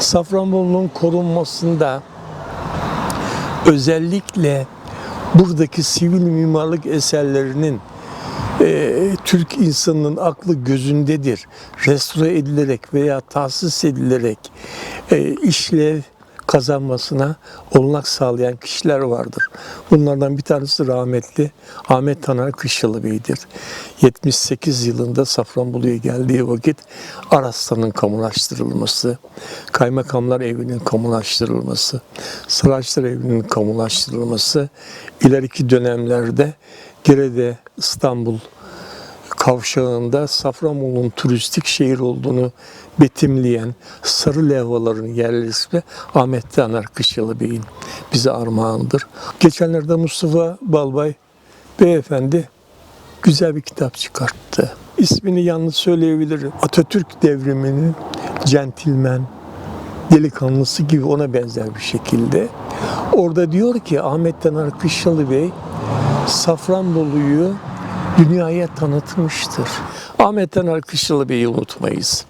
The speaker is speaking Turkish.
Safranbolu'nun korunmasında özellikle buradaki sivil mimarlık eserlerinin e, Türk insanının aklı gözündedir. Restore edilerek veya tahsis edilerek e, işlev kazanmasına olanak sağlayan kişiler vardır. Bunlardan bir tanesi rahmetli Ahmet Taner Kışlalı Bey'dir. 78 yılında Safranbolu'ya geldiği vakit Araslan'ın kamulaştırılması, Kaymakamlar Evi'nin kamulaştırılması, Saraçlar Evi'nin kamulaştırılması, ileriki dönemlerde Gerede İstanbul kavşağında Safranbolu'nun turistik şehir olduğunu betimleyen sarı levhaların yerli ismi Ahmet Taner Kışyalı Bey'in bize armağanıdır. Geçenlerde Mustafa Balbay beyefendi güzel bir kitap çıkarttı. İsmini yalnız söyleyebilirim. Atatürk devriminin centilmen, delikanlısı gibi ona benzer bir şekilde. Orada diyor ki Ahmet Taner Kışlalı Bey Safranbolu'yu dünyaya tanıtmıştır. Ahmet Taner Kışlalı Bey'i unutmayız.